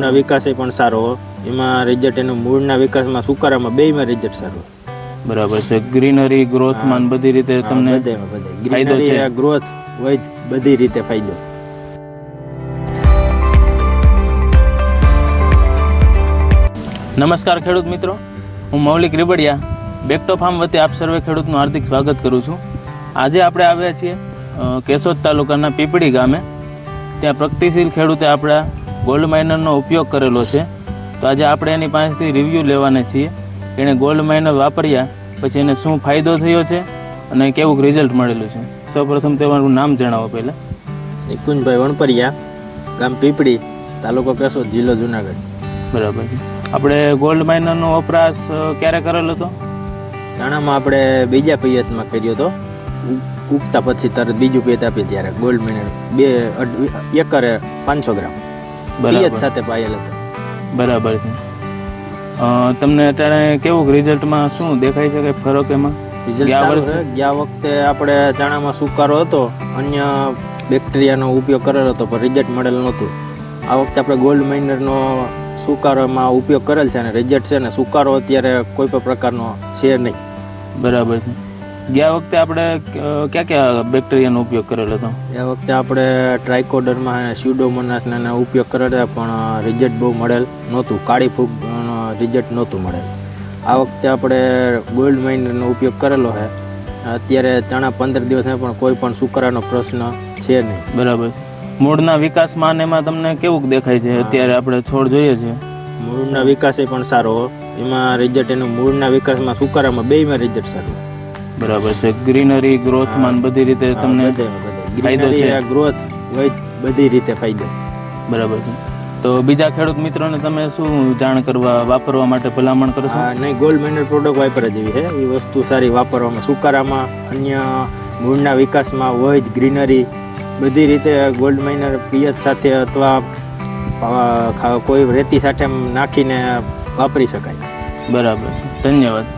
મૂળના વિકાસે પણ સારો એમાં રિઝલ્ટ એનું મૂળના વિકાસમાં સુકારામાં બેયમાં રિઝલ્ટ સારું બરાબર છે. ગ્રીનરી ગ્રોથમાં માં બધી રીતે તમને ફાયદો છે. ગ્રીનરી ગ્રોથ હોય બધી રીતે ફાયદો. નમસ્કાર ખેડૂત મિત્રો. હું મૌલિક રીબડિયા. બેકટો ફાર્મ વતી આપ સર્વે ખેડૂતનું હાર્દિક સ્વાગત કરું છું. આજે આપણે આવ્યા છીએ કેશોદ તાલુકાના પીપળી ગામે. ત્યાં પ્રગતિશીલ ખેડૂતે આપણા ગોલ્ડ માઇનરનો ઉપયોગ કરેલો છે. તો આજે આપણે એની પાસેથી રિવ્યૂ લેવાના છીએ એણે ગોલ્ડ માઇનર વાપર્યા પછી એને શું ફાયદો થયો છે અને કેવું રિઝલ્ટ મળેલું છે. સૌપ્રથમ તમારું નામ જણાવો પહેલાં. એકુંજભાઈ વણપરિયા ગામ પીપળી તાલુકો કેશોદ જિલ્લો જુનાગઢ. બરાબર છે. આપણે ગોલ્ડ માઇનરનો વપરાશ ક્યારે કરેલો હતો? ચણામાં આપણે બીજા પિયતમાં કર્યો હતો. ઉગતા પછી તરત બીજું પિયત આપી ત્યારે ગોલ્ડ માઇનર બે અઢ- એકરે પાંચસો ગ્રામ. પિયત સાથે પાયેલ હતા. બરાબર છે. તમને અત્યારે કેવું રિઝલ્ટમાં શું દેખાય છે કે ફરક એમાં? રિઝલ્ટ ગયા વખતે આપણે ચણામાં સુકારો હતો અન્ય બેક્ટેરિયાનો ઉપયોગ કરેલો હતો પણ રિઝલ્ટ મળેલ નહોતું. આ વખતે આપણે ગોલ્ડ માઇનરનો સુકારોમાં ઉપયોગ કરેલ છે અને રિઝલ્ટ છે ને સુકારો અત્યારે કોઈ પણ પ્રકારનો છે નહીં. બરાબર છે. ગયા વખતે આપણે કયા ક્યાં બેક્ટેરિયાનો ઉપયોગ કરેલો હતો? એ વખતે આપણે ટ્રાયકોડરમાં અને સ્યુડોમોનાસના ઉપયોગ કરેલા હતા, પણ રિઝલ્ટ બહુ મળેલ નહોતું. કાળી ફૂગ રિઝલ્ટ નહોતું મળેલ. આ વખતે આપણે ગોલ્ડ માઇનરનો ઉપયોગ કરેલો છે. અત્યારે ચણા પંદર દિવસના પણ કોઈ પણ સુકારાનો પ્રશ્ન છે નહીં. બરાબર. મૂળના વિકાસમાં એમાં તમને કેવું દેખાય છે? અત્યારે આપણે છોડ જોઈએ છે. મૂળના વિકાસે પણ સારો. એમાં રિઝલ્ટ એનું મૂળના વિકાસમાં સુકારામાં બેમાં રિઝલ્ટ સારું. બરાબર છે. ગ્રીનરી ગ્રોથમાં ને બધી રીતે તમને ફાયદો છે. ગ્રોથ હોય બધી રીતે ફાયદો. બરાબર છે. તો બીજા ખેડૂત મિત્રોને તમે શું જાણ કરવા વાપરવા માટે ભલામણ કરશો નહીં ગોલ્ડ મેનર પ્રોડક્ટ વાપરવા જેવી છે. એ વસ્તુ સારી વાપરવામાં સુકારામાં અન્ય મૂળના વિકાસમાં હોય ગ્રીનરી બધી રીતે ગોલ્ડ માઇનર પિયત સાથે અથવા કોઈ રેતી સાથે નાખીને વાપરી શકાય. બરાબર છે. ધન્યવાદ.